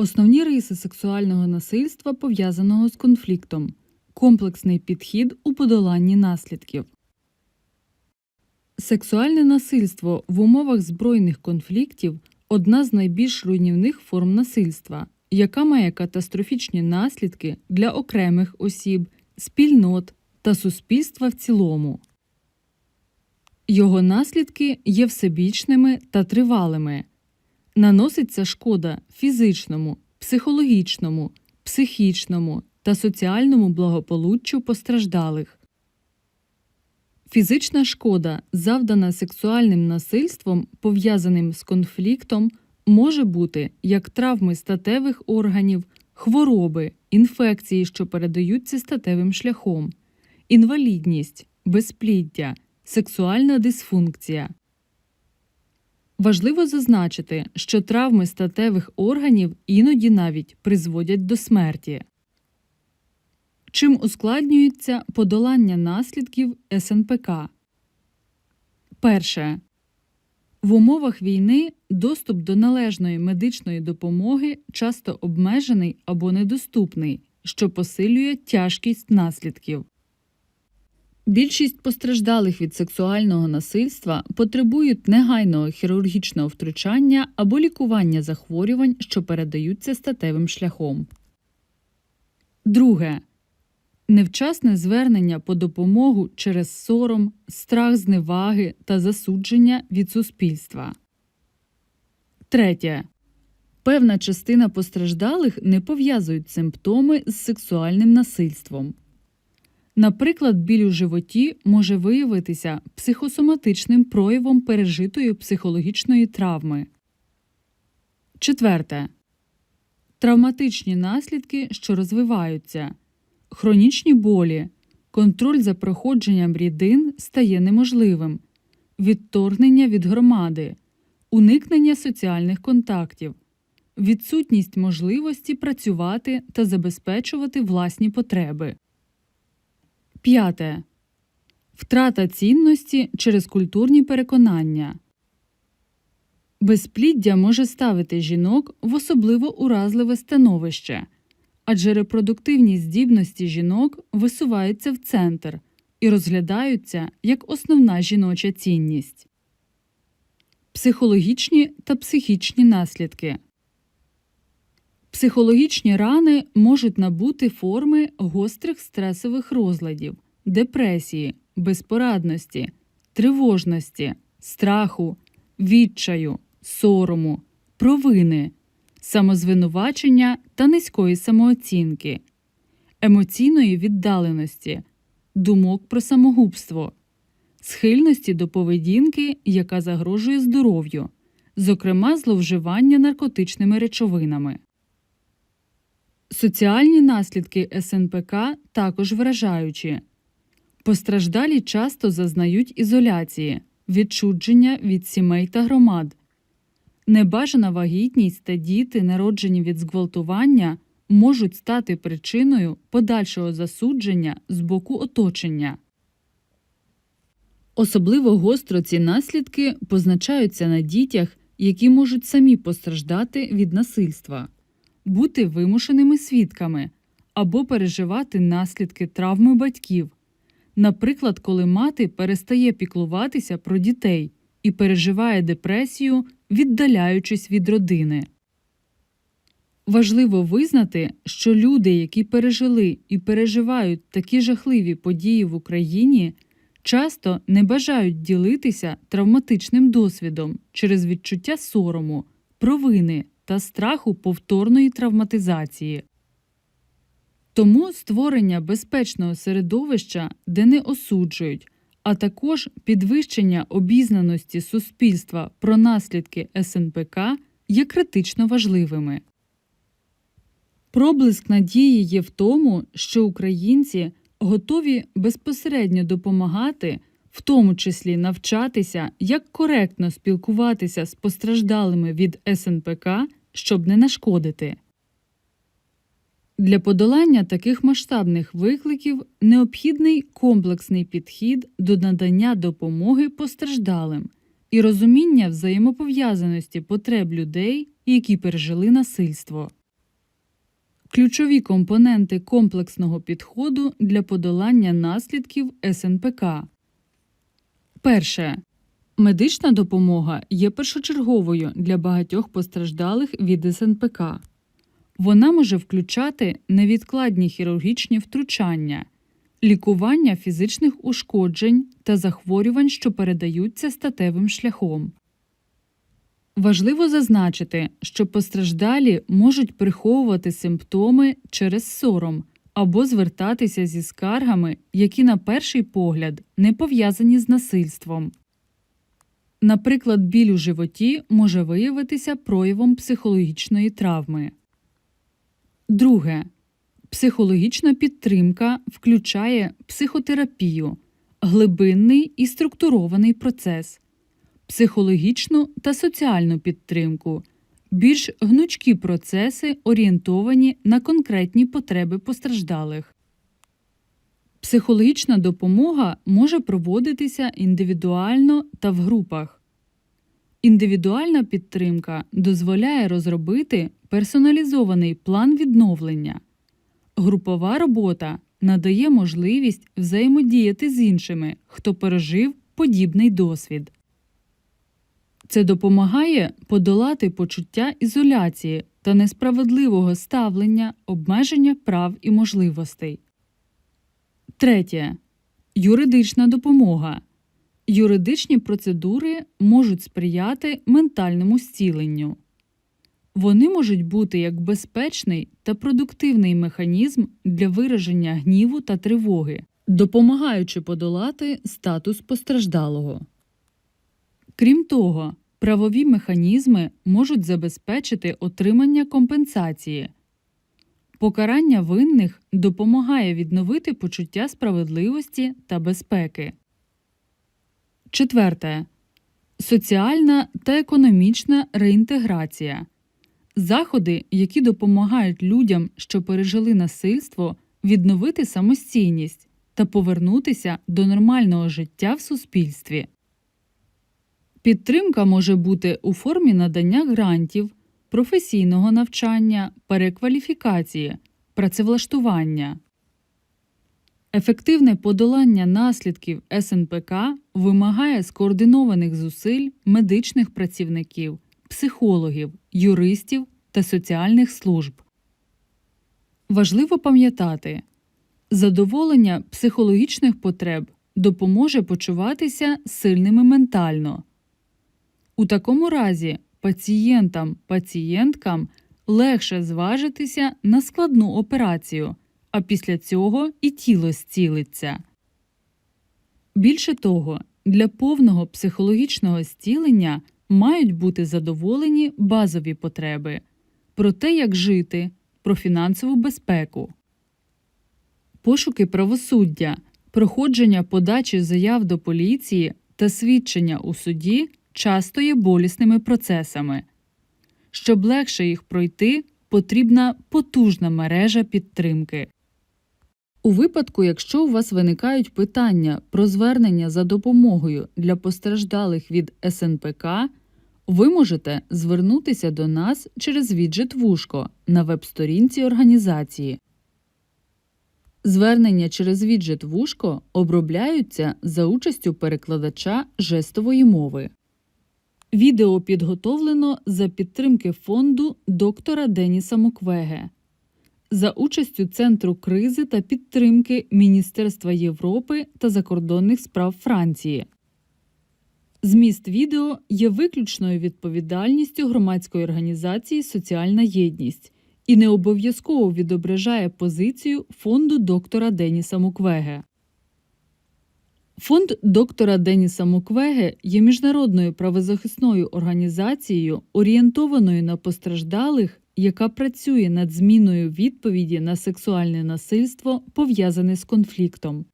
Основні риси сексуального насильства пов'язаного з конфліктом. Комплексний підхід у подоланні наслідків. Сексуальне насильство в умовах збройних конфліктів одна з найбільш руйнівних форм насильства, яка має катастрофічні наслідки для окремих осіб, спільнот та суспільства в цілому. Його наслідки є всебічними та тривалими. Наноситься шкода фізичному, психологічному, психічному та соціальному благополуччю постраждалих. Фізична шкода, завдана сексуальним насильством, пов'язаним з конфліктом, може бути як травми статевих органів, хвороби, інфекції, що передаються статевим шляхом, інвалідність, безпліддя, сексуальна дисфункція. Важливо зазначити, що травми статевих органів іноді навіть призводять до смерті. Чим ускладнюється подолання наслідків СНПК? Перше. В умовах війни доступ до належної медичної допомоги часто обмежений або недоступний, що посилює тяжкість наслідків. Більшість постраждалих від сексуального насильства потребують негайного хірургічного втручання або лікування захворювань, що передаються статевим шляхом. Друге. Невчасне звернення по допомогу через сором, страх зневаги та засудження від суспільства. Третє. Певна частина постраждалих не пов'язують симптоми з сексуальним насильством. Наприклад, біль у животі може виявитися психосоматичним проявом пережитої психологічної травми. Четверте. Травматичні наслідки, що розвиваються. Хронічні болі. Контроль за проходженням рідин стає неможливим. Відторгнення від громади. Уникнення соціальних контактів. Відсутність можливості працювати та забезпечувати власні потреби. П'яте. Втрата цінності через культурні переконання. Безпліддя може ставити жінок в особливо уразливе становище, адже репродуктивні здібності жінок висуваються в центр і розглядаються як основна жіноча цінність. Психологічні та психічні наслідки. Психологічні рани можуть набути форми гострих стресових розладів, депресії, безпорадності, тривожності, страху, відчаю, сорому, провини, самозвинувачення та низької самооцінки, емоційної віддаленості, думок про самогубство, схильності до поведінки, яка загрожує здоров'ю, зокрема зловживання наркотичними речовинами. Соціальні наслідки СНПК також вражаючі. Постраждалі часто зазнають ізоляції, відчудження від сімей та громад. Небажана вагітність та діти, народжені від зґвалтування, можуть стати причиною подальшого засудження з боку оточення. Особливо гостро ці наслідки позначаються на дітях, які можуть самі постраждати від насильства бути вимушеними свідками або переживати наслідки травми батьків, наприклад, коли мати перестає піклуватися про дітей і переживає депресію, віддаляючись від родини. Важливо визнати, що люди, які пережили і переживають такі жахливі події в Україні, часто не бажають ділитися травматичним досвідом через відчуття сорому, провини та страху повторної травматизації. Тому створення безпечного середовища, де не осуджують, а також підвищення обізнаності суспільства про наслідки СНПК є критично важливими. Проблиск надії є в тому, що українці готові безпосередньо допомагати, в тому числі навчатися, як коректно спілкуватися з постраждалими від СНПК, щоб не нашкодити. Для подолання таких масштабних викликів необхідний комплексний підхід до надання допомоги постраждалим і розуміння взаємопов'язаності потреб людей, які пережили насильство. Ключові компоненти комплексного підходу для подолання наслідків СНПК. Перше. Медична допомога є першочерговою для багатьох постраждалих від СНПК. Вона може включати невідкладні хірургічні втручання, лікування фізичних ушкоджень та захворювань, що передаються статевим шляхом. Важливо зазначити, що постраждалі можуть приховувати симптоми через сором або звертатися зі скаргами, які на перший погляд не пов'язані з насильством. Наприклад, біль у животі може виявитися проявом психологічної травми. Друге. Психологічна підтримка включає психотерапію, глибинний і структурований процес, психологічну та соціальну підтримку, більш гнучкі процеси, орієнтовані на конкретні потреби постраждалих. Психологічна допомога може проводитися індивідуально та в групах. Індивідуальна підтримка дозволяє розробити персоналізований план відновлення. Групова робота надає можливість взаємодіяти з іншими, хто пережив подібний досвід. Це допомагає подолати почуття ізоляції та несправедливого ставлення, обмеження прав і можливостей. Третє. Юридична допомога. Юридичні процедури можуть сприяти ментальному зціленню. Вони можуть бути як безпечний та продуктивний механізм для вираження гніву та тривоги, допомагаючи подолати статус постраждалого. Крім того, правові механізми можуть забезпечити отримання компенсації. Покарання винних допомагає відновити почуття справедливості та безпеки. Четверте. Соціальна та економічна реінтеграція. Заходи, які допомагають людям, що пережили насильство, відновити самостійність та повернутися до нормального життя в суспільстві. Підтримка може бути у формі надання грантів, професійного навчання, перекваліфікації, працевлаштування. Ефективне подолання наслідків СНПК вимагає скоординованих зусиль медичних працівників, психологів, юристів та соціальних служб. Важливо пам'ятати, задоволення психологічних потреб допоможе почуватися сильними ментально. У такому разі пацієнтам пацієнткам легше зважитися на складну операцію, а після цього і тіло зцілиться. Більше того, для повного психологічного зцілення мають бути задоволені базові потреби про те, як жити, про фінансову безпеку. Пошуки правосуддя, проходження подачі заяв до поліції та свідчення у суді часто є болісними процесами. Щоб легше їх пройти, потрібна потужна мережа підтримки. У випадку, якщо у вас виникають питання про звернення за допомогою для постраждалих від СНПК, ви можете звернутися до нас через віджит Вушко на веб-сторінці організації. Звернення через віджит Вушко обробляються за участю перекладача жестової мови. Відео підготовлено за підтримки фонду доктора Деніса Муквеге за участю Центру кризи та підтримки Міністерства Європи та закордонних справ Франції. Зміст відео є виключною відповідальністю громадської організації Соціальна єдність і не обов'язково відображає позицію фонду доктора Деніса Муквеге. Фонд доктора Деніса Муквеге є міжнародною правозахисною організацією, орієнтованою на постраждалих, яка працює над зміною відповіді на сексуальне насильство, пов'язане з конфліктом.